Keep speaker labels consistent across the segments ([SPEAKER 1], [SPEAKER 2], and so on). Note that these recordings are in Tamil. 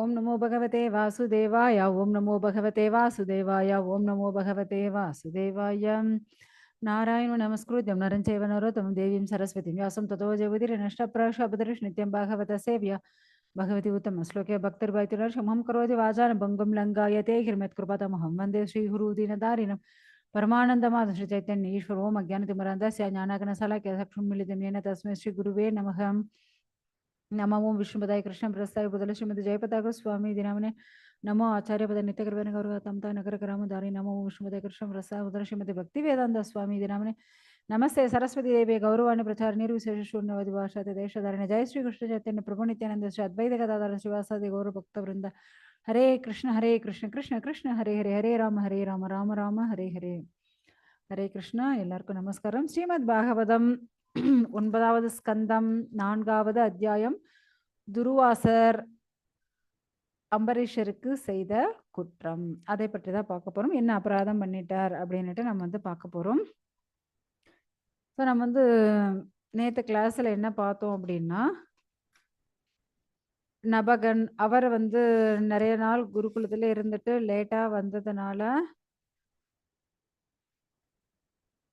[SPEAKER 1] ओम नमो भगवते वासुदेवाय, ओम नमो भगवते वासुदेवाय, ओम नमो भगवते वासुदेवाय। नारायण नमस्कृत नरं नरोतम देवी सरस्वती व्यास तथोजुदी नष्ट प्रक्षोभदर्श निभगवत सेव्य। भगवती उत्तम श्लोक भक्तिर्भतिम करोति वाचान भंगम लंगाते हिर्मत्कृपतम हम वंदे श्रीगुरुदीन दारिण परमानंदमा श्रीचैतन्यश्वर ओम अज्ञानतिमरंद ज्ञानाकन सलाके सक्षम मिलित तस्में श्रीगुरव नमहम नम विष्णु पदाय कृष्ण प्रस्ताव बदल श्रीमती जयपताक स्वामी दिनामने नमो आचार्य पद नित्यकृपण गौरव तमता नगर ग्राम धारी नमो विष्णु पदाय कृष्ण प्रस्ताव बदल श्रीमती भक्ति वेदांत स्वामी दिनामने नमस्ते सरस्वती देवी गौरवाणी प्रचार निर्विशेष शून्यवादी भाषा देश धारण जय श्री कृष्ण चैतन्य प्रभु नित्यानंद अद्वैत कथाधार श्रीवासादि गौरव भक्त वृंद। हरे कृष्ण हरे कृष्ण कृष्ण कृष्ण, हरे हरे हरे राम हरे राम राम राम, हरे हरे। हरे कृष्ण एल्कू नमस्कार श्रीमद्भागवतम ஒன்பதாவது ஸ்கந்தம் நான்காவது அத்தியாயம். துருவாசர் அம்பரீஷருக்கு செய்த குற்றம். அதை பற்றி தான் பார்க்க போறோம். என்ன அபராதம் பண்ணிட்டார் அப்படின்னுட்டு நம்ம வந்து பார்க்க போறோம். ஸோ நம்ம வந்து நேற்று கிளாஸ்ல என்ன பார்த்தோம் அப்படின்னா நபகன் அவர் வந்து நிறைய நாள் குருகுலத்துல இருந்துட்டு லேட்டா வந்ததுனால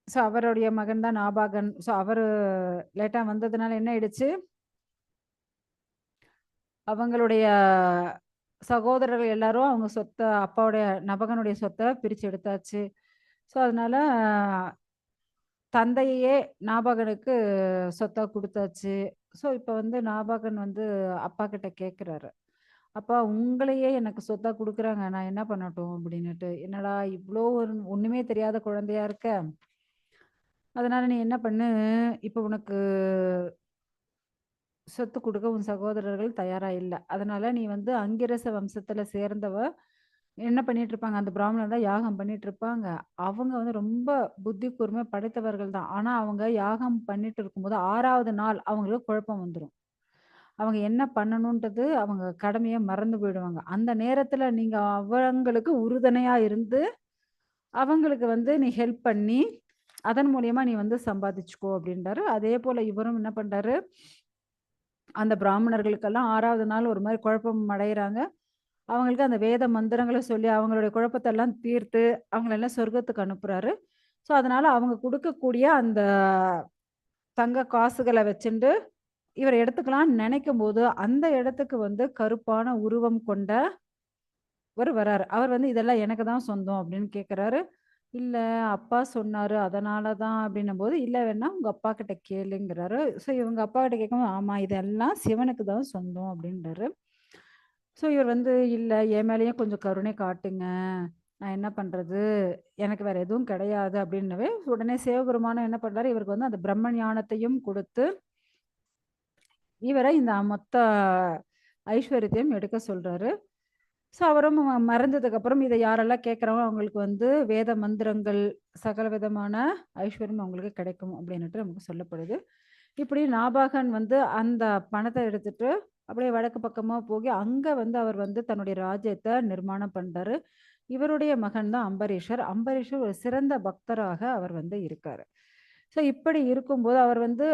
[SPEAKER 1] ஸோ அவருடைய மகன் தான் நாபாகன். ஸோ அவர் லேட்டாக வந்ததுனால என்ன ஆயிடுச்சு? அவங்களுடைய சகோதரர்கள் எல்லாரும் அவங்க சொத்தை அப்பாவுடைய நபகனுடைய சொத்தை பிரித்து எடுத்தாச்சு. ஸோ அதனால தந்தையே நாபகனுக்கு சொத்தாக கொடுத்தாச்சு. ஸோ இப்போ வந்து நாபாகன் வந்து அப்பா கிட்ட கேட்குறாரு அப்பா உங்களையே எனக்கு சொத்தா கொடுக்குறாங்க. நான் என்ன பண்ணட்டும்? அப்படின்னுட்டு. என்னடா இவ்வளோ ஒரு ஒன்றுமே தெரியாத குழந்தையா இருக்க. அதனால நீ என்ன பண்ணு? இப்போ உனக்கு சொத்து கொடுக்க உன் சகோதரர்கள் தயாரா இல்லை. அதனால நீ வந்து அங்கிரச வம்சத்துல சேர்ந்தவ என்ன பண்ணிட்டு இருப்பாங்க? அந்த பிராமணர் தான் யாகம் பண்ணிட்டு இருப்பாங்க. அவங்க வந்து ரொம்ப புத்தி கூர்மை படைத்தவர்கள் தான். ஆனா அவங்க யாகம் பண்ணிட்டு இருக்கும்போது ஆறாவது நாள் அவங்களுக்கு குழப்பம் வந்துடும் அவங்க என்ன பண்ணணுன்றது அவங்க கடமையை மறந்து போயிடுவாங்க. அந்த நேரத்துல நீங்க அவங்களுக்கு உறுதுணையா இருந்து அவங்களுக்கு வந்து நீ ஹெல்ப் பண்ணி அதன் மூலியமா நீ வந்து சம்பாதிச்சுக்கோ அப்படின்றாரு. அதே போல இவரும் என்ன பண்றாரு? அந்த பிராமணர்களுக்கெல்லாம் ஆறாவது நாள் ஒரு மாதிரி குழப்பம் அடைகிறாங்க அவங்களுக்கு அந்த வேத மந்திரங்களை சொல்லி அவங்களுடைய குழப்பத்தெல்லாம் தீர்த்து அவங்களெல்லாம் சொர்க்கத்துக்கு அனுப்புறாரு. ஸோ அதனால அவங்க கொடுக்கக்கூடிய அந்த தங்க காசுகளை வச்சுட்டு இவர் எடுத்துக்கலாம்னு நினைக்கும் போது அந்த இடத்துக்கு வந்து கருப்பான உருவம் கொண்ட ஒரு வராரு. அவர் வந்து இதெல்லாம் எனக்கு தான் சொந்தம் அப்படின்னு கேட்குறாரு இல்லை அப்பா சொன்னாரு அதனால தான் அப்படின்னும் போது இல்லை வேணா உங்க அப்பா கிட்ட கேளுங்கிறாரு. ஸோ இவங்க அப்பா கிட்ட கேட்கும் ஆமா இதெல்லாம் சிவனுக்கு தான் சொந்தம் அப்படின்றாரு. ஸோ இவர் வந்து இல்லை என் மேலேயும் கொஞ்சம் கருணை காட்டுங்க. நான் என்ன பண்றது? எனக்கு வேற எதுவும் கிடையாது அப்படின்னவே உடனே சிவபெருமானம் என்ன பண்றாரு இவருக்கு வந்து அந்த பிரம்ம ஞானத்தையும் கொடுத்து இவரை இந்த மொத்த ஐஸ்வர்யத்தையும் எடுக்க சொல்றாரு. ஸோ அவரும் மறந்ததுக்கு இதை யாரெல்லாம் கேட்குறாங்களோ அவங்களுக்கு வந்து வேத மந்திரங்கள் சகல விதமான ஐஸ்வர்யம் அவங்களுக்கு கிடைக்கும் அப்படின்னுட்டு நமக்கு சொல்லப்படுது. இப்படி நாபாகன் வந்து அந்த பணத்தை எடுத்துட்டு அப்படியே வடக்கு பக்கமாக போய் அங்கே வந்து அவர் வந்து தன்னுடைய ராஜ்யத்தை நிர்மாணம் பண்ணுறாரு இவருடைய மகன் தான் அம்பரீஷர். அம்பரீஷர் ஒரு சிறந்த பக்தராக அவர் வந்து இருக்காரு. ஸோ இப்படி இருக்கும்போது அவர் வந்து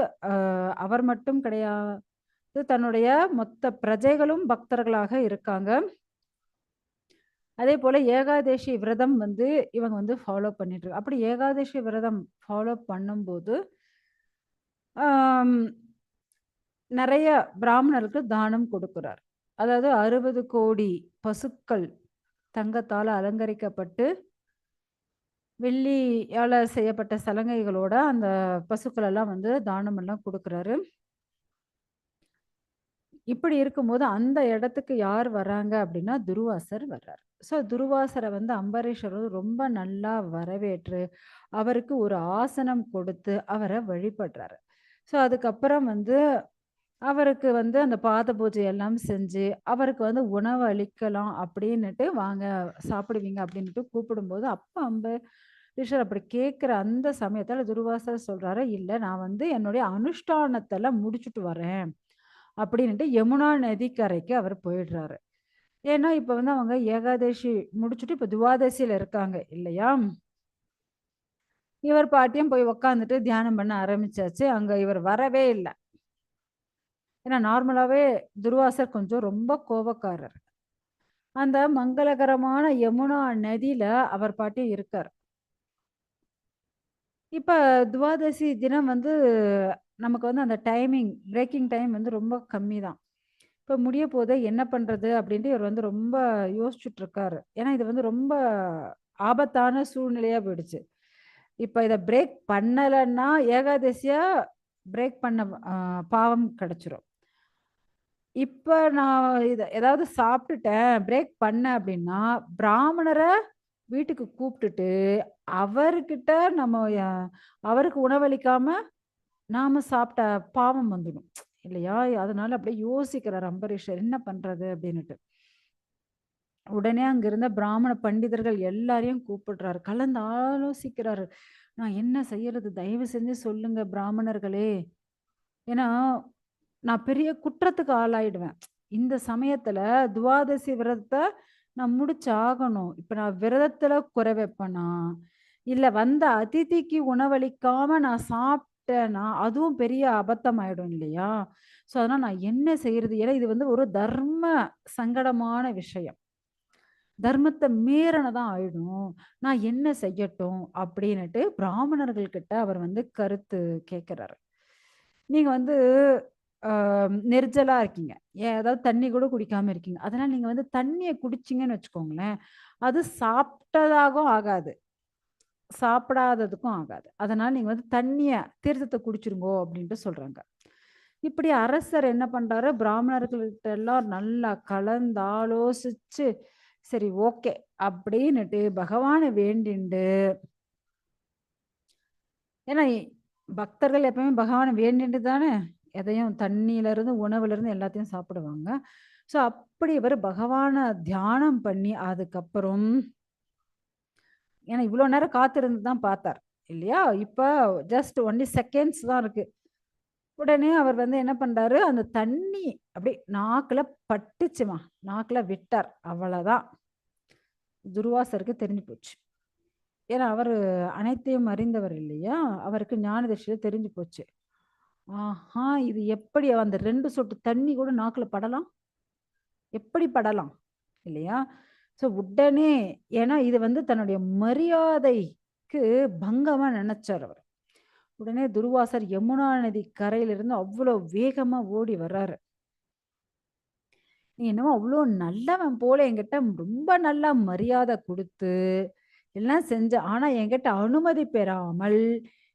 [SPEAKER 1] அவர் மட்டும் கிடையாது தன்னுடைய மொத்த பிரஜைகளும் பக்தர்களாக இருக்காங்க. அதே போல ஏகாதேசி விரதம் வந்து இவங்க வந்து ஃபாலோ பண்ணிட்டுருக்கு அப்படி ஏகாதேசி விரதம் ஃபாலோ பண்ணும்போது நிறைய பிராமணருக்கு தானம் கொடுக்குறார். அதாவது அறுபது கோடி பசுக்கள் தங்கத்தால் அலங்கரிக்கப்பட்டு வெள்ளியால் செய்யப்பட்ட சலங்கைகளோட அந்த பசுக்கள் எல்லாம் வந்து தானம் எல்லாம் கொடுக்குறாரு. இப்படி இருக்கும்போது அந்த இடத்துக்கு யார் வராங்க அப்படின்னா துருவாசர் வர்றார். ஸோ துருவாசரை வந்து அம்பரீஷர் ரொம்ப நல்லா வரவேற்று அவருக்கு ஒரு ஆசனம் கொடுத்து அவரை வழிபடுறாரு. ஸோ அதுக்கப்புறம் வந்து அவருக்கு வந்து அந்த பாத பூஜை எல்லாம் செஞ்சு அவருக்கு வந்து உணவு அளிக்கலாம் அப்படின்னுட்டு வாங்க சாப்பிடுவீங்க அப்படின்ட்டு கூப்பிடும்போது அப்போ அம்பரீஷர் அப்படி கேட்குற அந்த சமயத்தில் துருவாசர் சொல்கிறாரு இல்லை நான் வந்து என்னுடைய அனுஷ்டானத்தில் முடிச்சுட்டு வரேன். அப்படின்ட்டு யமுனா நதிக்கரைக்கு அவர் போயிடுறாரு. ஏன்னா இப்ப வந்து அவங்க ஏகாதசி முடிச்சுட்டு இப்ப துவாதசியில இருக்காங்க இல்லையா? இவர் பாட்டியும் போய் உக்காந்துட்டு தியானம் பண்ண ஆரம்பிச்சாச்சு. அங்க இவர் வரவே இல்லை. ஏன்னா நார்மலாவே துர்வாசர் கொஞ்சம் ரொம்ப கோபக்காரர். அந்த மங்களகரமான யமுனா நதியில அவர் பாட்டியும் இருக்கார். இப்ப துவாதசி தினம் வந்து நமக்கு வந்து அந்த டைமிங் பிரேக்கிங் டைம் வந்து ரொம்ப கம்மி தான். இப்போ முடிய போதே என்ன பண்ணுறது அப்படின்ட்டு இவர் வந்து ரொம்ப யோசிச்சுட்டு இருக்காரு. ஏன்னா இது வந்து ரொம்ப ஆபத்தான சூழ்நிலையாக போயிடுச்சு. இப்போ இதை பிரேக் பண்ணலைன்னா ஏகாதசியாக பிரேக் பண்ண பாவம் கிடச்சிரும் இப்போ நான் இதை ஏதாவது சாப்பிட்டுட்டேன், பிரேக் பண்ணேன் அப்படின்னா, பிராமணரை வீட்டுக்கு கூப்பிட்டுட்டு, அவர்கிட்ட நம்ம அவருக்கு உணவளிக்காமல் நாம சாப்பிட்ட பாவம் வந்துடும். இல்லையா? அதனால அப்படியே யோசிக்கிறார் அம்பரீஷர். என்ன பண்றது? அப்படின்னுட்டு. உடனே அங்க இருந்த பிராமண பண்டிதர்கள் எல்லாரையும் கூப்பிடுறாரு. கலந்து ஆலோசிக்கிறாரு. நான் என்ன செய்யறது? தயவு செஞ்சு சொல்லுங்க பிராமணர்களே. ஏன்னா, நான் பெரிய குற்றத்துக்கு ஆளாயிடுவேன். இந்த சமயத்துல துவாதசி விரதத்தை நான் முடிச்சாகணும். இப்ப நான் விரதத்துல குறை வைப்பேனா? இல்ல வந்த அதிதிக்கு உணவளிக்காம நான் விட்டேன்னா அதுவும் பெரிய அபத்தம் ஆயிடும் இல்லையா? ஸோ அதனால் நான் என்ன செய்யறது? ஏன்னா இது வந்து ஒரு தர்ம சங்கடமான விஷயம். தர்மத்த தான் ஆயிடும். நான் என்ன செய்யட்டும்? அப்படின்னுட்டு பிராமணர்கள் கிட்ட அவர் வந்து கருத்து கேட்கிறாரு. நீங்க வந்து அ நெரிச்சலா இருக்கீங்க. ஏன் ஏதாவது தண்ணி கூட குடிக்காம இருக்கீங்க. அதனால நீங்க வந்து தண்ணியை குடிச்சிங்கன்னு வச்சுக்கோங்களேன், அது சாப்பிட்டதாகவும் ஆகாது. சாப்பிடாததுக்கும் ஆகாது. அதனால் நீங்கள் வந்து தண்ணியை தீர்த்தத்தை குடிச்சிருங்கோ அப்படின்ட்டு சொல்கிறாங்க இப்படி அரசர் என்ன பண்ணுறாரு பிராமணர்கள்ட்ட எல்லாம் நல்லா கலந்தாலோசிச்சு, சரி ஓகே அப்படின்னுட்டு பகவானை வேண்டிண்டு ஏன்னா பக்தர்கள் எப்பவுமே பகவானை வேண்டிட்டு தானே எதையும் தண்ணியிலிருந்து, உணவுலேருந்து எல்லாத்தையும் சாப்பிடுவாங்க. ஸோ அப்படி இவர் பகவானை தியானம் பண்ணி அதுக்கப்புறம் ஏன்னா இவ்வளோ நேரம் காத்திருந்து தான் பார்த்தார். இல்லையா? இப்போ ஜஸ்ட் ஒன்லி செகண்ட்ஸ் தான் இருக்கு. உடனே அவர் வந்து என்ன பண்ணுறாரு அந்த தண்ணி அப்படியே நாக்கில் பட்டுச்சுமா. நாக்கில் விட்டார். அவ்வளோதான் துர்வாசருக்கு தெரிஞ்சு போச்சு. ஏன்னா அவர் அனைத்தையும் அறிந்தவர் இல்லையா? அவருக்கு ஞான தெரிஞ்சு போச்சு. ஆஹா! இது எப்படி அந்த ரெண்டு சொட்டு தண்ணி கூட நாக்கில் படலாம்? எப்படி படலாம்? இல்லையா? ஸோ உடனே ஏன்னா இது வந்து தன்னுடைய மரியாதைக்கு பங்கமாக நினைச்சார் அவர். உடனே துர்வாசர் யமுனா நதி கரையிலிருந்து அவ்வளோ வேகமாக ஓடி வர்றாரு. நீ என்னமோ அவ்வளோ நல்லவன் போல என்கிட்ட ரொம்ப நல்லா மரியாதை கொடுத்து எல்லாம் செஞ்ச. ஆனால் என்கிட்ட அனுமதி பெறாமல்,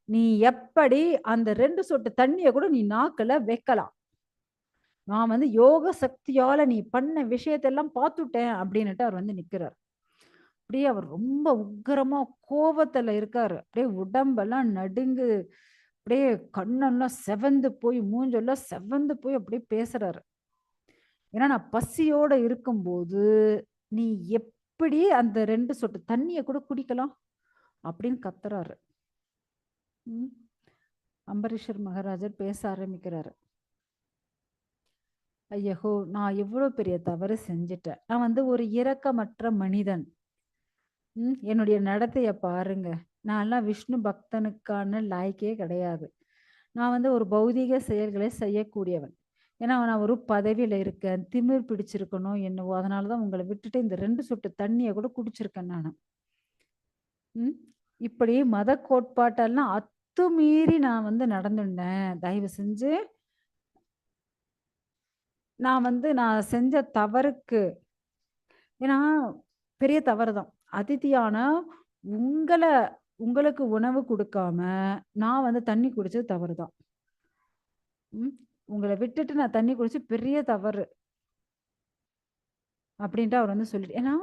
[SPEAKER 1] நீ எப்படி அந்த ரெண்டு சொட்டு தண்ணியை கூட நீ நாக்கில் வைக்கலாம். நான் வந்து யோக சக்தியால நீ பண்ண விஷயத்தெல்லாம் பார்த்துட்டேன் அப்படின்னுட்டு அவர் வந்து நிக்கிறார். அப்படியே அவர் ரொம்ப உக்கரமா கோபத்துல இருக்காரு. அப்படியே உடம்பெல்லாம் நடுங்கு அப்படியே கண்ணெல்லாம் செவந்து போய், மூஞ்செல்லாம் செவந்து போய் அப்படியே பேசுறாரு. ஏன்னா நான் பசியோட இருக்கும்போது, நீ எப்படி அந்த ரெண்டு சொட்டு தண்ணியை கூட குடிக்கலாம்? அப்படின்னு கத்துறாரு. ம். அம்பரீஷர் மகாராஜர் பேச ஆரம்பிக்கிறாரு. ஐயோ நான் எவ்வளோ பெரிய தவறு செஞ்சுட்டேன். நான் வந்து ஒரு இரக்கமற்ற மனிதன். ம். என்னுடைய நடத்தைய பாருங்க. நான்லாம் விஷ்ணு பக்தனுக்கான லாய்க்கே கிடையாது. நான் வந்து ஒரு பௌதீக செயல்களை செய்யக்கூடியவன். ஏன்னா நான் ஒரு பதவியில் இருக்கேன். திமிர் பிடிச்சிருக்கணும் என்னவோ! அதனால தான் உங்களை விட்டுட்டு இந்த ரெண்டு சொட்டு தண்ணியை கூட குடிச்சிருக்கேன் நான் ம். இப்படி மத கோட்பாட்டெல்லாம் அத்துமீறி நான் வந்து நடந்துட்டேன் தயவு செஞ்சு நான் வந்து நான் செஞ்ச தவறுக்கு ஏன்னா பெரிய தவறு தான். அதிதியான உங்கள உங்களுக்கு உணவு கொடுக்காம நான் வந்து தண்ணி குடிச்சது தவறு தான். உங்களை விட்டுட்டு நான் தண்ணி குடிச்சு பெரிய தவறு. அப்படின்ட்டு அவர் வந்து சொல்லிட்டு ஏன்னா,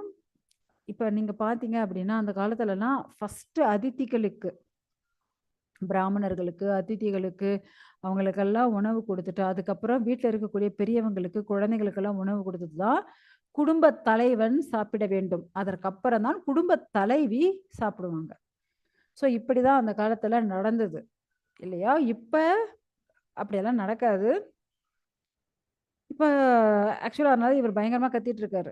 [SPEAKER 1] இப்ப நீங்க பார்த்தீங்க அப்படின்னா, அந்த காலத்துலலாம் ஃபஸ்ட்டு அதிதிகளுக்கு பிராமணர்களுக்கு, அதிதிகளுக்கு அவங்களுக்கெல்லாம் உணவு கொடுத்துட்டு அதுக்கப்புறம் வீட்டில் இருக்கக்கூடிய பெரியவங்களுக்கு, குழந்தைகளுக்கெல்லாம் உணவு கொடுத்துட்டு தான், குடும்பத் தலைவன் சாப்பிட வேண்டும். அதற்கப்புறம் தான் குடும்பத் தலைவி சாப்பிடுவாங்க. ஸோ இப்படி தான் அந்த காலத்தில் நடந்தது. இல்லையா? இப்போ அப்படியெல்லாம் நடக்காது. இப்போ ஆக்சுவலாக அதனால இவர் பயங்கரமாக கத்திட்டு இருக்காரு.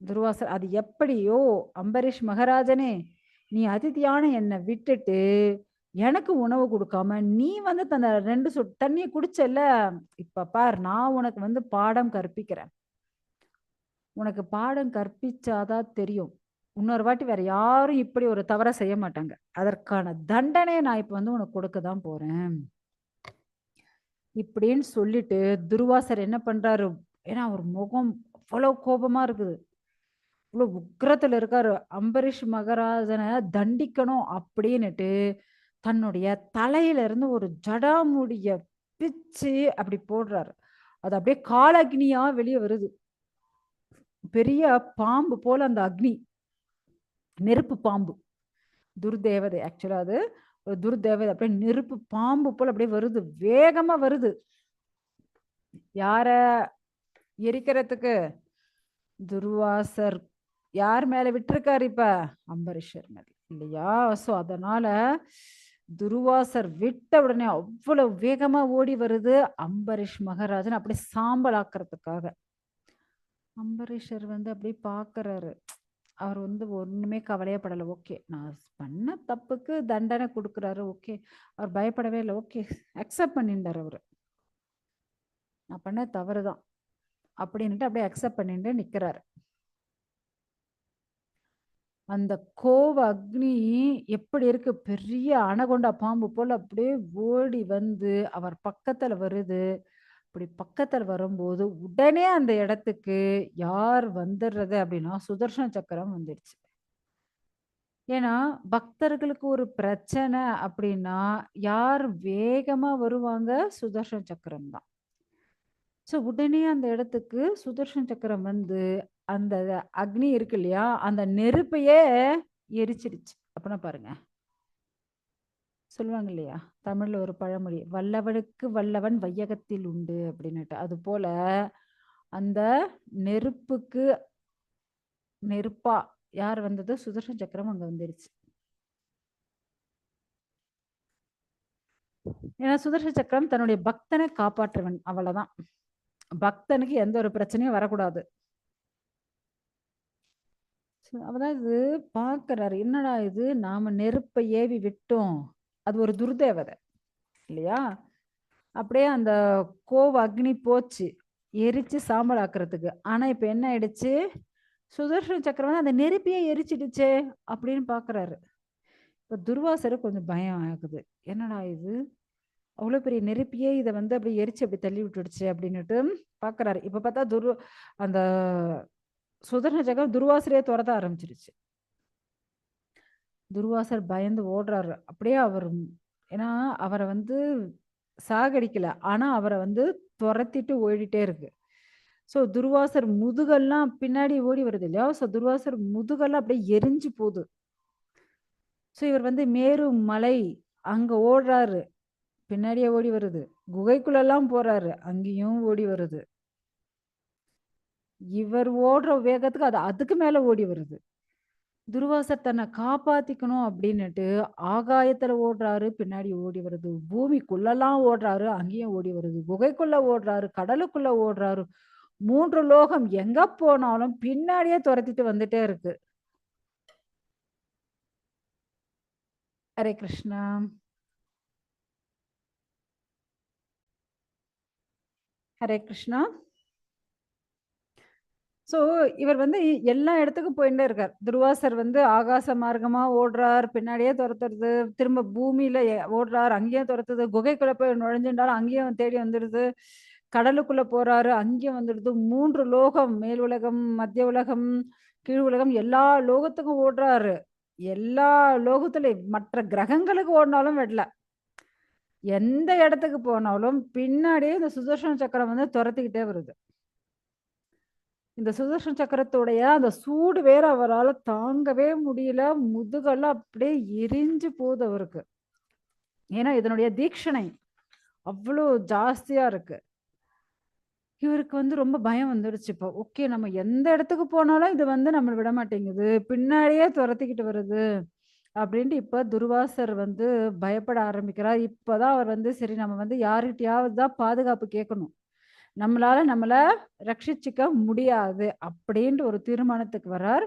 [SPEAKER 1] துர்வாசர் அது எப்படியோ அம்பரீஷ் மகராஜனே நீ அதிதியான என்னை விட்டுட்டு, எனக்கு உணவு கொடுக்காம நீ வந்து தந்த ரெண்டு சொட்டு தண்ணியை குடிச்சல்ல, இப்ப பார் நான் உனக்கு வந்து பாடம் கற்பிக்கிறேன். உனக்கு பாடம் கற்பிச்சாதான் தெரியும். இன்னொரு வாட்டி வேற யாரும் இப்படி ஒரு தவற செய்ய மாட்டாங்க. அதற்கான தண்டனையை நான் இப்ப வந்து உனக்கு கொடுக்க தான் போறேன். இப்படின்னு சொல்லிட்டு துருவாசர் என்ன பண்றாரு? ஏன்னா அவர் முகம் அவ்வளவு கோபமா இருக்குது. இவ்வளவு உக்கிரத்துல இருக்காரு. அம்பரீஷ் மகராஜனை தண்டிக்கணும் அப்படின்னுட்டு தன்னுடைய தலையில இருந்து ஒரு ஜடாமுடிய பிச்சு அப்படி போடுறாரு. அது அப்படியே காலக்னியா வெளியே வருது. பெரிய பாம்பு போல அந்த அக்னி. நெருப்பு பாம்பு. துர்தேவதை ஆக்சுவலா அது ஒரு துர்தேவதை. அப்படியே நெருப்பு பாம்பு போல அப்படியே வருது. வேகமா வருது. யார எரிக்கிறதுக்கு? துர்வாசர். யார் மேல விட்டுருக்காரு இப்ப? அம்பரீஷர் மேல. இல்லையா? சோ அதனால துருவாசர் விட்ட உடனே அவ்வளவு வேகமா ஓடி வருது அம்பரீஷ் மகாராஜன் அப்படியே சாம்பல் ஆக்குறதுக்காக அம்பரீஷர் வந்து அப்படியே பாக்குறாரு. அவர் வந்து ஒண்ணுமே கவலையப்படலை ஓகே நான் பண்ண தப்புக்கு தண்டனை கொடுக்குறாரு. ஓகே அவர் பயப்படவே இல்லை. ஓகே அக்செப்ட் பண்ணிட்டார் அவரு. நான் பண்ண தவறுதான். அப்படின்ட்டு அப்படியே அக்செப்ட் பண்ணிட்டு நிக்கிறாரு. அந்த கோவ அக்னி எப்படி இருக்கு? பெரிய அணகொண்டா பாம்பு போல அப்படியே ஓடி வந்து அவர் பக்கத்துல வருது. அப்படி பக்கத்துல வரும்போது உடனே அந்த இடத்துக்கு யார் வந்துடுறது அப்படின்னா சுதர்சன சக்கரம் வந்துடுச்சு ஏன்னா பக்தர்களுக்கு ஒரு பிரச்சனை அப்படின்னா யார் வேகமா வருவாங்க? சுதர்சன சக்கரம் தான். ஸோ உடனே அந்த இடத்துக்கு சுதர்சன சக்கரம் வந்து அந்த அக்னி இருக்கு இல்லையா அந்த நெருப்பையே எரிச்சிடுச்சு அப்படின்னா பாருங்க. சொல்லுவாங்க இல்லையா தமிழ்ல ஒரு பழமொழி வல்லவனுக்கு வல்லவன் வையகத்தில் உண்டு அப்படின்னுட்டு. அது போல அந்த நெருப்புக்கு நெருப்பா யார் வந்தது சுதர்சன சக்கரம் அங்க வந்துருச்சு. ஏன்னா சுதர்ஷ சக்கரம் தன்னுடைய பக்தனை காப்பாற்றுவன் அவ்வளவுதான். பக்தனுக்கு எந்த ஒரு பிரச்சனையும் வரக்கூடாது. அதாவது இது என்னடா இது? நாம நெருப்பை ஏவி விட்டோம். அது ஒரு துர்தேவதை இல்லையா? அப்படியே அந்த கோவ அக்னி போச்சு எரிச்சு சாம்பல் ஆக்குறதுக்கு. ஆனா இப்ப என்ன ஆயிடுச்சு? சுதர்ஷன சக்கரம் வந்து அந்த நெருப்பியே எரிச்சிடுச்சே அப்படின்னு பாக்குறாரு. இப்ப துர்வாசரு கொஞ்சம் பயம் ஆகுது. என்னடா இது? அவ்வளவு பெரிய நெருப்பியே இதை வந்து அப்படி எரிச்சு அப்படி தள்ளி விட்டுடுச்சு அப்படின்னுட்டு பாக்குறாரு. இப்ப பார்த்தா துர் அந்த சுதர்ண சக்கரம் துர்வாசரையே துரத்த ஆரம்பிச்சிருச்சு. துர்வாசர் பயந்து ஓடுறாரு. அப்படியே அவர் ஏன்னா அவரை வந்து சாகடிக்கல. ஆனா அவரை வந்து துரத்திட்டு ஓடிட்டே இருக்கு. ஸோ துர்வாசர் முதுகெல்லாம் பின்னாடி ஓடி வருது இல்லையா? ஸோ துர்வாசர் முதுகெல்லாம் அப்படியே எரிஞ்சு போகுது. ஸோ இவர் வந்து மேரு மலை அங்க ஓடுறாரு. பின்னாடியே ஓடி வருது. குகைக்குள்ளெல்லாம் போறாரு. அங்கேயும் ஓடி வருது. இவர் ஓடுற வேகத்துக்கு அது அதுக்கு மேல ஓடி வருது. துர்வாசர் தன்னை காப்பாத்திக்கணும் அப்படின்னுட்டு ஆகாயத்துல ஓடுறாரு பின்னாடி ஓடி வருது. பூமிக்குள்ளெல்லாம் ஓடுறாரு அங்கேயும் ஓடி வருது. குகைக்குள்ள ஓடுறாரு கடலுக்குள்ள ஓடுறாரு. மூன்று லோகம் எங்க போனாலும் பின்னாடியே துரத்திட்டு வந்துட்டே இருக்கு. ஹரே கிருஷ்ணா. ஹரே கிருஷ்ணா. ஸோ இவர் வந்து எல்லா இடத்துக்கும் போயிட்டே இருக்கார். துருவாசர் வந்து ஆகாச மார்க்கமா ஓடுறார் பின்னாடியே துரத்துறது திரும்ப பூமியில ஓடுறார் அங்கேயும் துரத்துது குகைக்குள்ள போய் நுழைஞ்சுட்டாலும் அங்கேயும் தேடி வந்துடுது கடலுக்குள்ள போறாரு அங்கேயும் வந்துடுது. மூன்று லோகம் மேல் உலகம் மத்திய உலகம் கீழ் உலகம் எல்லா லோகத்துக்கும் ஓடுறாரு. எல்லா லோகத்துல மற்ற கிரகங்களுக்கு ஓடினாலும் வெடல எந்த இடத்துக்கு போனாலும் பின்னாடியே இந்த சுதர்ஷன சக்கரம் வந்து துரத்திக்கிட்டே வருது. இந்த சுதர்ஷன சக்கரத்துடைய அந்த சூடு வேற அவரால் தாங்கவே முடியல. முதுகெல்லாம் அப்படியே எரிஞ்சு போகுது அவருக்கு. ஏன்னா இதனுடைய தீட்சணை அவ்வளோ ஜாஸ்தியா இருக்கு. இவருக்கு வந்து ரொம்ப பயம் வந்துடுச்சு இப்போ. ஓகே நம்ம எந்த இடத்துக்கு போனாலும் இது வந்து நம்மளை விட மாட்டேங்குது. பின்னாடியே துரத்திக்கிட்டு வருது அப்படின்ட்டு இப்போ துர்வாசர் வந்து பயப்பட ஆரம்பிக்கிறார். இப்போதான் அவர் வந்து சரி நம்ம வந்து யார்கிட்டயாவது தான் பாதுகாப்பு கேட்கணும். நம்மளால நம்மளை ரட்சிச்சிக்க முடியாது அப்படின்ட்டு ஒரு தீர்மானத்துக்கு வர்றார்.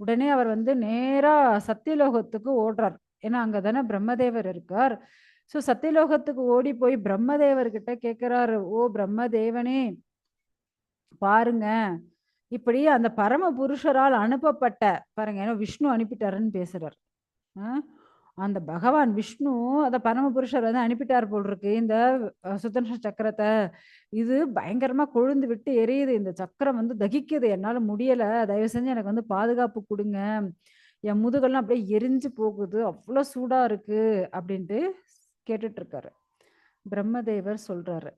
[SPEAKER 1] உடனே அவர் வந்து நேரா சத்தியலோகத்துக்கு ஓடுறார். ஏன்னா அங்கதானே பிரம்மதேவர் இருக்கார். ஸோ சத்தியலோகத்துக்கு ஓடி போய் பிரம்மதேவர்கிட்ட கேட்கிறாரு ஓ பிரம்மதேவனே பாருங்க இப்படி அந்த பரம புருஷரால் அனுப்பப்பட்ட பாருங்க ஏன்னா விஷ்ணு அனுப்பிட்டாருன்னு பேசுறார். ஆ? அந்த பகவான் விஷ்ணு அதை பரமபுருஷர் வந்து அனுப்பிட்டார் போல் இருக்கு இந்த அஹ், சக்கரத்தை. இது பயங்கரமா கொழுந்து விட்டு எரியுது. இந்த சக்கரம் வந்து தகிக்குது. என்னால முடியல. தயவு செஞ்சு எனக்கு வந்து பாதுகாப்பு கொடுங்க. என் முதுகெல்லாம் அப்படியே எரிஞ்சு போகுது. அவ்வளோ சூடா இருக்கு அப்படின்ட்டு கேட்டுட்டு இருக்காரு பிரம்மதேவர் சொல்றாரு.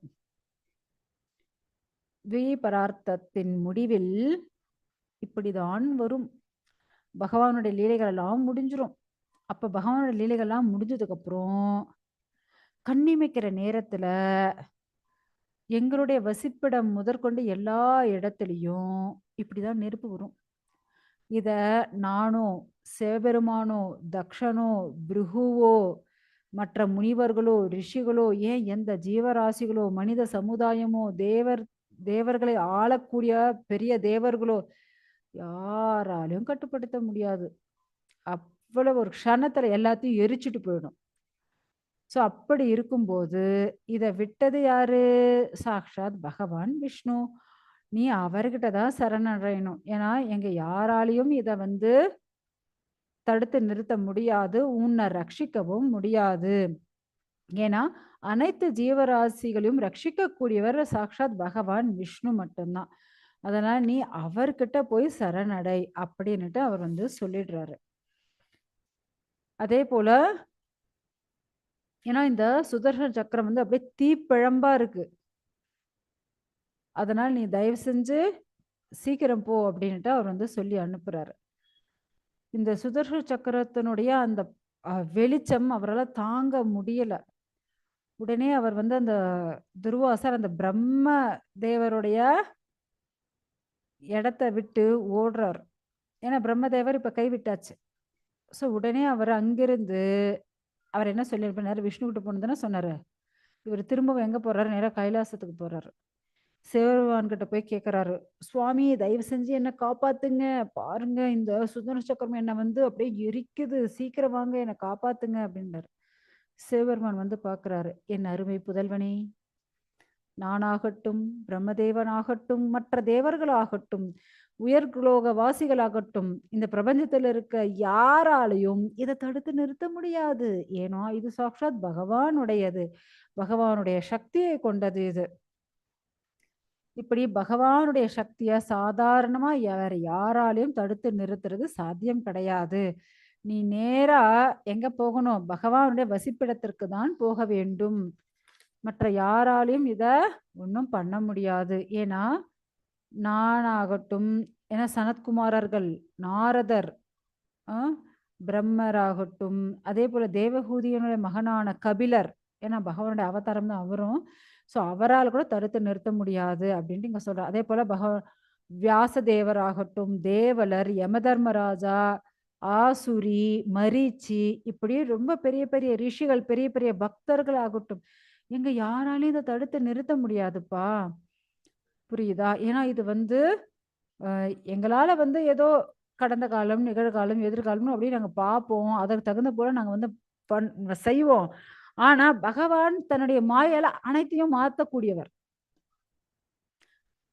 [SPEAKER 1] பரார்த்தத்தின் முடிவில் இப்படிதான் வரும். பகவானுடைய லீலைகள் எல்லாம் முடிஞ்சிரும். அப்ப பகவானோட லீலைகள்லாம் முடிஞ்சதுக்கு அப்புறம் கண்ணிமைக்கிற நேரத்துல எங்களுடைய வசிப்பிடம் முதற்கொண்டு எல்லா இடத்துலையும் இப்படிதான் நெருப்பு வரும். இத நானோ சிவபெருமானோ தக்ஷனோ பிருகுவோ மற்ற முனிவர்களோ ரிஷிகளோ ஏன் எந்த ஜீவராசிகளோ மனித சமுதாயமோ தேவர் தேவர்களை ஆளக்கூடிய பெரிய தேவர்களோ யாராலையும் கட்டுப்படுத்த முடியாது. அப் இவ்வளவு ஒரு க்ஷணத்தில் எல்லாத்தையும் எரிச்சிட்டு போயிடும். ஸோ அப்படி இருக்கும்போது இதை விட்டது யாரு? சாக்ஷாத் பகவான் விஷ்ணு. நீ அவர்கிட்ட தான் சரணடையணும். ஏன்னா எங்க யாராலையும் இதை வந்து தடுத்து நிறுத்த முடியாது. உன்னை ரட்சிக்கவும் முடியாது. ஏன்னா அனைத்து ஜீவராசிகளையும் ரட்சிக்கக்கூடியவர் சாக்ஷாத் பகவான் விஷ்ணு மட்டும்தான். அதனால நீ அவர்கிட்ட போய் சரணடை அப்படின்னுட்டு அவர் வந்து சொல்லிடுறாரு. அதே போல ஏன்னா இந்த சுதர்சன சக்கரம் வந்து அப்படியே தீப்பிழம்பா இருக்கு. அதனால நீ தயவு செஞ்சு சீக்கிரம் போ அப்படின்ட்டு அவர் வந்து சொல்லி அனுப்புறாரு. இந்த சுதர்ஷ சக்கரத்தினுடைய அந்த வெளிச்சம் அவரால் தாங்க முடியலை. உடனே அவர் வந்து அந்த துர்வாசர் அந்த பிரம்ம தேவருடைய இடத்த விட்டு ஓடுறார். ஏன்னா பிரம்மதேவர் இப்போ கைவிட்டாச்சு. ஸோ உடனே அவர் அங்கிருந்து அவர் என்ன சொல்லியிருப்பார்? விஷ்ணு கிட்ட போனதுன்னா சொன்னார்? இவர் திரும்பவும் எங்கே போகிறாரு நேராக கைலாசத்துக்கு போகிறாரு சிவபெருமான் கிட்ட போய் கேட்குறாரு சுவாமி தயவு செஞ்சு என்னை காப்பாத்துங்க. பாருங்க இந்த சுந்தர சக்கரம் என்னை வந்து அப்படியே எரிக்குது. சீக்கிரம் வாங்க என்னை காப்பாத்துங்க அப்படின்றாரு. சிவபெருமான் வந்து பார்க்குறாரு என் அருமை புதல்வனே நானாகட்டும் பிரம்மதேவனாகட்டும் மற்ற தேவர்களாகட்டும் உயர்குலோக வாசிகளாகட்டும் இந்த பிரபஞ்சத்தில் இருக்க யாராலையும் இதை தடுத்து நிறுத்த முடியாது. ஏன்னா இது சாக்ஷாத் பகவானுடையது. பகவானுடைய சக்தியை கொண்டது இது. இப்படி பகவானுடைய சக்திய சாதாரணமா வேற யாராலையும் தடுத்து நிறுத்துறது சாத்தியம் கிடையாது. நீ நேரா எங்க போகணும்? பகவானுடைய வசிப்பிடத்திற்கு தான் போக வேண்டும். மற்ற யாராலையும் இத ஒன்றும் பண்ண முடியாது. ஏன்னா நானாகட்டும் ஏன்னா சனத்குமாரர்கள் நாரதர் ஆ, பிரம்மராகட்டும் அதே போல தேவகூதியனுடைய மகனான கபிலர் ஏன்னா பகவானுடைய அவதாரம் தான் அவரும். ஸோ அவரால் கூட தடுத்து நிறுத்த முடியாது அப்படின்ட்டு இங்க சொல்ற. அதே போல பகவ வியாசதேவராகட்டும் தேவலர் யமதர்மராஜா ஆசுரி மரீச்சி இப்படி ரொம்ப பெரிய பெரிய ரிஷிகள் பெரிய பெரிய பக்தர்கள் ஆகட்டும் எங்க யாராலையும் இதை தடுத்து நிறுத்த முடியாதுப்பா. புரியுதா? ஏன்னா இது வந்து அஹ், எங்களால வந்து ஏதோ கடந்த காலம் நிகழ்காலம் எதிர்காலம்னு அப்படியே நாங்க பார்ப்போம் அதற்கு தகுந்த போல நாங்க வந்து பண் செய்வோம். ஆனா பகவான் தன்னுடைய மாயால அனைத்தையும் மாத்தக்கூடியவர்.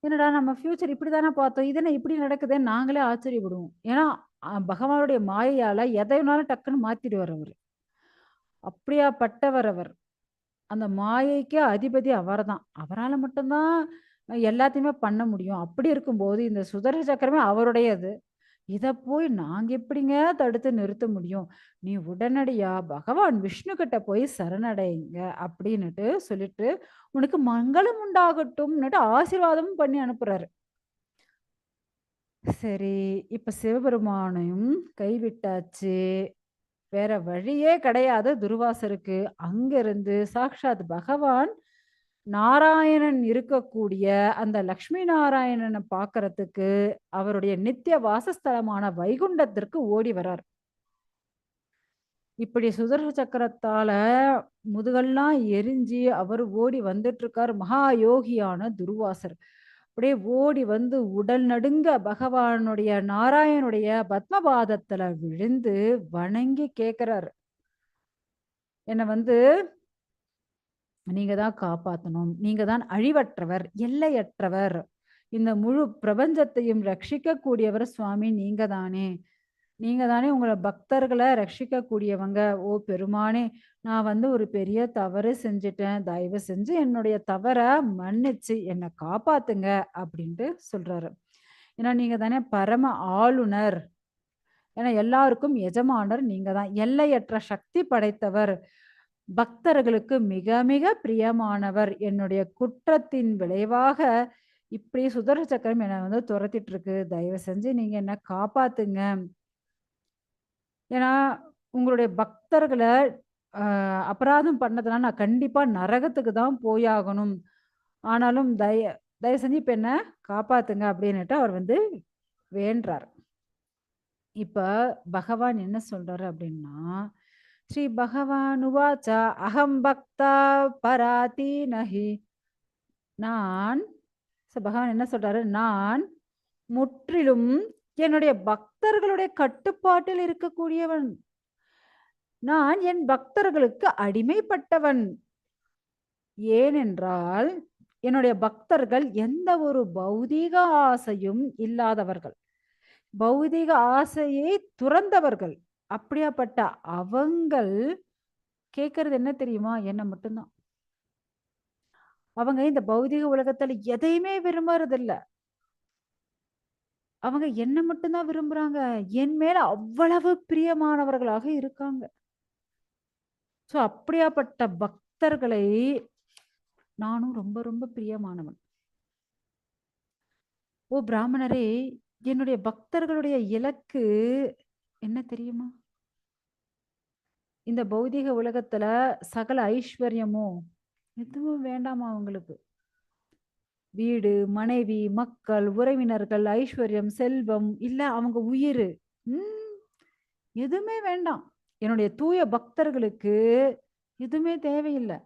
[SPEAKER 1] என்னடா நம்ம ஃபியூச்சர் இப்படிதானே பார்த்தோம்? இது என்ன இப்படி நடக்குதுன்னு நாங்களே ஆச்சரியப்படுவோம். ஏன்னா பகவானுடைய மாயையால எதை வேணாலும் டக்குன்னு மாத்திடுவார் அவர். அப்படியாப்பட்டவர் அவர். அந்த மாயைக்கு அதிபதி அவர்தான். அவரால மட்டும்தான் எல்லாத்தையுமே பண்ண முடியும். அப்படி இருக்கும்போது இந்த சுதர சக்கரமே அவருடையது. இதை போய் நாங்கள் எப்படிங்க தடுத்து நிறுத்த முடியும்? நீ உடனடியா பகவான் விஷ்ணு கிட்ட போய் சரணடைங்க அப்படின்னுட்டு சொல்லிட்டு உனக்கு மங்களம் உண்டாகட்டும்னுட்டு ஆசீர்வாதமும் பண்ணி அனுப்புறாரு. சரி இப்ப சிவபெருமானையும் கைவிட்டாச்சு. வேற வழியே கிடையாது. துர்வாசருக்கு அங்கிருந்து சாக்ஷாத் பகவான் நாராயணன் இருக்கக்கூடிய அந்த லக்ஷ்மி நாராயணனை பார்க்கறதுக்கு அவருடைய நித்திய வாசஸ்தலமான வைகுண்டத்திற்கு ஓடி வரார் இப்படி சுதர்ச சக்கரத்தால முதுகெல்லாம் எரிஞ்சு அவர் ஓடி வந்துட்டு இருக்கார் மகா யோகியான துர்வாசர். அப்படியே ஓடி வந்து உடல் நடுங்க பகவானுடைய நாராயணுடைய பத்மபாதத்துல விழுந்து வணங்கி கேக்குறாரு. என்ன வந்து நீங்க தான் காப்பாற்றணும் நீங்க தான் அழிவற்றவர் எல்லையற்றவர் இந்த முழு பிரபஞ்சத்தையும் ரட்சிக்கக்கூடியவர் சுவாமி நீங்க தானே நீங்க தானே உங்களை பக்தர்களை ரட்சிக்கக்கூடியவங்க. ஓ பெருமானே! நான் வந்து ஒரு பெரிய தவறு செஞ்சுட்டேன். தயவு செஞ்சு என்னுடைய தவறை மன்னிச்சு என்னை காப்பாத்துங்க அப்படின்ட்டு சொல்றாரு. ஏன்னா நீங்க தானே பரம ஆளுநர். ஏன்னா எல்லாருக்கும் எஜமானர் நீங்க தான். எல்லையற்ற சக்தி படைத்தவர். பக்தர்களுக்கு மிக மிக பிரியமானவர். என்னுடைய குற்றத்தின் விளைவாக இப்படி சுதர் சக்கரம் என்னை வந்து துரத்திட்டு இருக்கு. தயவு செஞ்சு நீங்க என்ன காப்பாத்துங்க. ஏன்னா உங்களுடைய பக்தர்களை அபராதம் பண்ணதுனால நான் கண்டிப்பா நரகத்துக்கு தான் போயாகணும். ஆனாலும் தய தயவு செஞ்சு இப்ப என்ன காப்பாத்துங்க அப்படின்னுட்டு அவர் வந்து வேண்டுறார். இப்ப பகவான் என்ன சொல்றாரு அப்படின்னா ஸ்ரீ பகவான் அகம் பக்தா பராதி நஹி. நான் பகவான் என்ன சொல்றாரு, நான் முற்றிலும் என்னுடைய பக்தர்களுடைய கட்டுப்பாட்டில் இருக்கக்கூடியவன். நான் என் பக்தர்களுக்கு அடிமைப்பட்டவன். ஏனென்றால், என்னுடைய பக்தர்கள் எந்த ஒரு பௌதீக ஆசையும் இல்லாதவர்கள். பௌதிக ஆசையை துறந்தவர்கள். அப்படியாப்பட்ட அவங்கள் கேட்கறது என்ன தெரியுமா? என்ன மட்டும்தான் அவங்க இந்த பௌதீக உலகத்துல எதையுமே விரும்புறதில்ல. அவங்க என்ன மட்டும்தான் விரும்புறாங்க. என் மேல அவ்வளவு பிரியமானவர்களாக இருக்காங்க. ஸோ அப்படியாப்பட்ட பக்தர்களை நானும் ரொம்ப ரொம்ப பிரியமானவன். ஓ பிராமணரே! என்னுடைய பக்தர்களுடைய இலக்கு என்ன தெரியுமா? இந்த பௌதிக உலகத்துல சகல ஐஸ்வர்யமும் எதுவும் வேண்டாமா அவங்களுக்கு. வீடு, மனைவி, மக்கள், உறவினர்கள், ஐஸ்வர்யம், செல்வம், இல்ல அவங்க உயிர் எதுவுமே வேண்டாம். என்னுடைய தூய பக்தர்களுக்கு எதுவுமே தேவையில்லை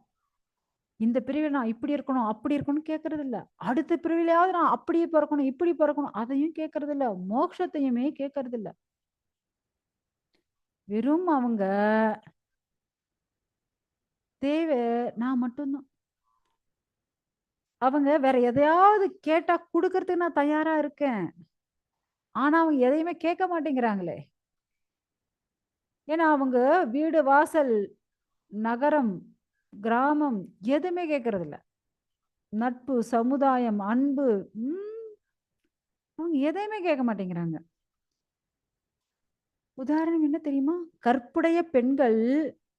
[SPEAKER 1] இந்த பிரிவில் நான் இப்படி இருக்கணும், அப்படி இருக்கணும்னு கேட்கறதில்ல. அடுத்த பிரிவிலையாவது நான் அப்படியே பிறக்கணும் இப்படி பிறக்கணும் அதையும் கேட்கறதில்ல. மோட்சத்தையுமே கேட்கறதில்ல. வெறும் அவங்க தேவை நான் மட்டும்தான் அவங்க வேற எதையாவது கேட்டா கொடுக்கறதுக்கு நான் தயாரா இருக்கேன். ஆனா அவங்க எதையுமே கேட்க மாட்டேங்கிறாங்களே! ஏன்னா அவங்க வீடு, வாசல், நகரம், கிராமம் எதுவுமே கேட்கறதில்ல. நட்பு, சமுதாயம், அன்பு ம். அவங்க எதையுமே கேட்க மாட்டேங்கிறாங்க. உதாரணம் என்ன தெரியுமா? கற்புடைய பெண்கள்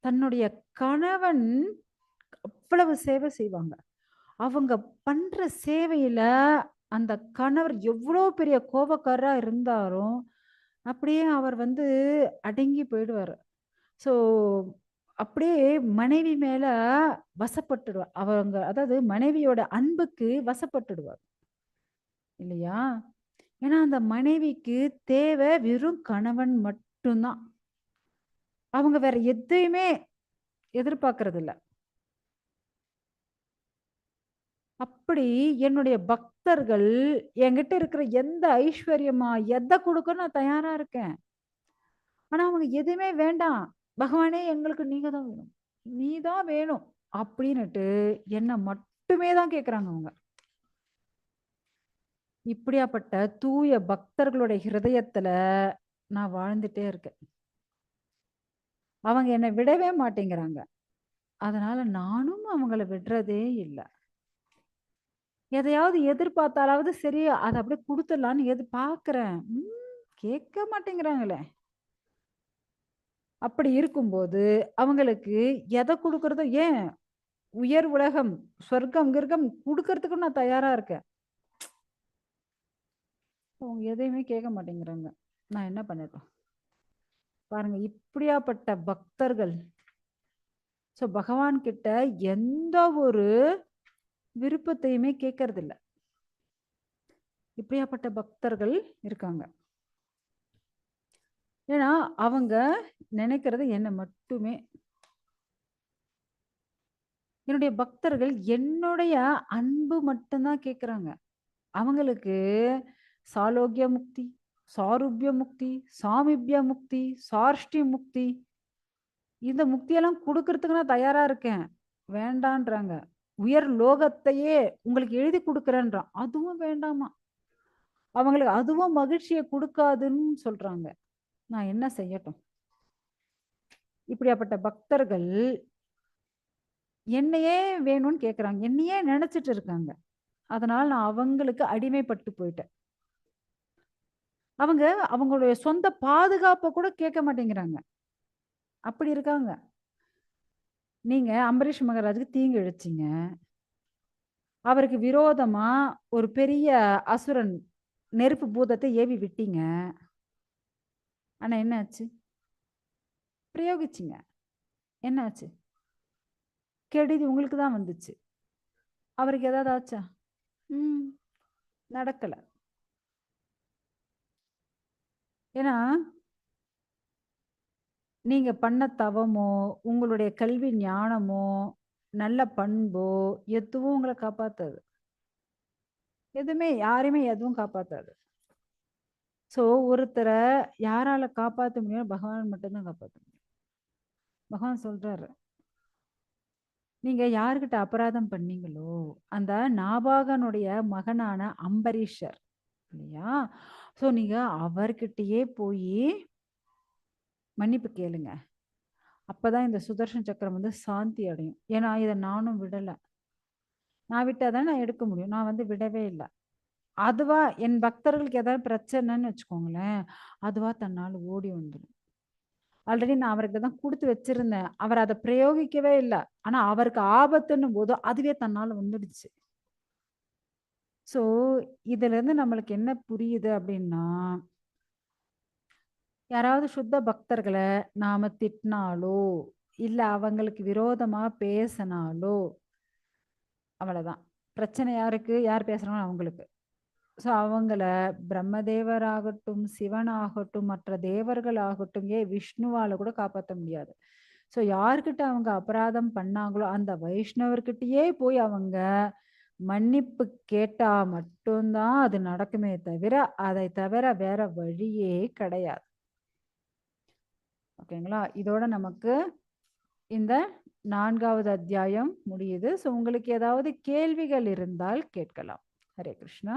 [SPEAKER 1] தன்னுடைய கணவன் அவ்வளவு சேவை செய்வாங்க. அவங்க பண்ற சேவையில அந்த கணவர் எவ்வளோ பெரிய கோபக்காரா இருந்தாலும், அப்படியே அவர் வந்து அடங்கி போயிடுவார் ஸோ அப்படியே மனைவி மேல வசப்பட்டுடுவார். அவங்க அதாவது மனைவியோட அன்புக்கு வசப்பட்டுடுவார். இல்லையா? ஏன்னா அந்த மனைவிக்கு தேவை வெறும் கணவன் மட்டும்தான் அவங்க வேற எதையுமே எதிர்பார்க்கறதில்ல. அப்படி என்னுடைய பக்தர்கள் என்கிட்ட இருக்கிற எந்த ஐஸ்வர்யமா, எதை கொடுக்க நான் தயாரா இருக்கேன். ஆனா அவங்க எதுவுமே வேண்டாம். பகவானே எங்களுக்கு நீங்க தான் வேணும். நீ தான் வேணும். அப்படின்னுட்டு என்ன மட்டுமே தான் கேட்குறாங்க அவங்க. இப்படியாப்பட்ட தூய பக்தர்களுடைய ஹிருதயத்துல நான் வாழ்ந்துட்டே இருக்கேன். அவங்க என்னை விடவே மாட்டேங்கிறாங்க. அதனால நானும் அவங்கள விடுறதே இல்லை எதையாவது எதிர்பார்த்தாலாவது சரி அதை அப்படியே கொடுத்துடலான்னு எது பார்க்குறேன் ம். கேட்க மாட்டேங்கிறாங்களே! அப்படி இருக்கும்போது அவங்களுக்கு எதை கொடுக்கறதோ ஏன் உயர் உலகம், சொர்க்கம், கிர்கம் கொடுக்கறதுக்கும் நான் தயாரா இருக்கேன். அவங்க எதையுமே கேட்க மாட்டேங்கிறாங்க. நான் என்ன பண்ணட்டும்? பாருங்க இப்படியாப்பட்ட பக்தர்கள். ஸோ பகவான் கிட்ட எந்த ஒரு விருப்பத்தையுமே கேட்கறதில்ல. இப்படியாப்பட்ட பக்தர்கள் இருக்காங்க. ஏன்னா அவங்க நினைக்கிறது என்ன மட்டுமே. என்னுடைய பக்தர்கள் என்னுடைய அன்பு மட்டும்தான் கேட்குறாங்க கேட்கறாங்க. அவங்களுக்கு சாலோக்கிய முக்தி, சாருபிய முக்தி, சாமிபிய முக்தி, சார்ஷ்டி முக்தி இந்த முக்தியெல்லாம் கொடுக்கறதுக்கு நான் தயாரா இருக்கேன். வேண்டான்றாங்க. உயர் லோகத்தையே உங்களுக்கு எழுதி கொடுக்குறேன்றான். அதுவும் வேண்டாமா? அவங்களுக்கு அதுவும் மகிழ்ச்சியை கொடுக்காதுன்னு சொல்றாங்க. நான் என்ன செய்யட்டும்? இப்படியாப்பட்ட பக்தர்கள் என்னையே வேணும்னு கேட்குறாங்க என்னையே நினைச்சிட்டு இருக்காங்க. அதனால நான் அவங்களுக்கு அடிமைப்பட்டு போயிட்டேன். அவங்க அவங்களுடைய சொந்த பாதுகாப்பை கூட கேட்க மாட்டேங்கிறாங்க. அப்படி இருக்காங்க. நீங்க அம்பரீஷ் மகாராஜுக்கு தீங்கு இழைச்சிங்க அவருக்கு விரோதமா ஒரு பெரிய அசுரன் நெருப்பு பூதத்தை ஏவி விட்டீங்க. ஆனா என்ன ஆச்சு பிரயோகிச்சிங்க. என்ன ஆச்சு கெடுதி உங்களுக்கு தான் வந்துச்சு. அவருக்கு ஏதாவது ஆச்சா? ம். நடக்கல. ஏன்னா நீங்க பண்ண தவமோ உங்களுடைய கல்வி ஞானமோ நல்ல பண்போ எதுவும் உங்களை காப்பாத்தாது. எதுவுமே யாரையுமே எதுவும் காப்பாத்தாது. ஸோ ஒருத்தரை யாரால காப்பாற்ற முடியும் பகவான் மட்டும்தான் காப்பாற்ற முடியும். பகவான் சொல்றாரு. நீங்க யாருக்கிட்ட அபராதம் பண்ணீங்களோ அந்த நாபாகனுடைய மகனான அம்பரீஷர் இல்லையா? ஸோ நீங்கள் அவர்கிட்டயே போய் மன்னிப்பு கேளுங்க. அப்பதான் இந்த சுதர்ஷன் சக்கரம் வந்து சாந்தி அடையும். ஏன்னா இதை நானும் விடலை. நான் விட்டால் தான் நான் எடுக்க முடியும். நான் வந்து விடவே இல்லை. அதுவா என் பக்தர்களுக்கு ஏதாவது பிரச்சனைன்னு வச்சுக்கோங்களேன் அதுவா தன்னால் ஓடி வந்துடும் ஆல்ரெடி நான் அவருக்கு தான் கொடுத்து வச்சிருந்தேன். அவர் அதை பிரயோகிக்கவே இல்லை. ஆனால் அவருக்கு ஆபத்துன்னும் போது அதுவே தன்னால் வந்துடுச்சு. ஸோ இதிலிருந்து நம்மளுக்கு என்ன புரியுது அப்படின்னா யாராவது சுத்த பக்தர்களை நாம திட்டினாலோ இல்லை அவங்களுக்கு விரோதமாக பேசினாலோ அவ்வளோதான் பிரச்சனை யாருக்கு? யார் பேசுகிறாங்களோ அவங்களுக்கு. ஸோ அவங்கள பிரம்மதேவராகட்டும் சிவனாகட்டும் மற்ற தேவர்கள் ஆகட்டும் ஏ விஷ்ணுவால் கூட காப்பாற்ற முடியாது. ஸோ யார்கிட்ட அவங்க அபராதம் பண்ணாங்களோ அந்த வைஷ்ணவர்கிட்டயே போய் அவங்க மன்னிப்பு கேட்டா மட்டும்தான் அது நடக்குமே தவிர அதை தவிர வேற வழியே கிடையாது. ஓகேங்களா இதோட நமக்கு இந்த நான்காவது அத்தியாயம் முடியுது. ஸோ உங்களுக்கு ஏதாவது கேள்விகள் இருந்தால் கேட்கலாம். ஹரே கிருஷ்ணா.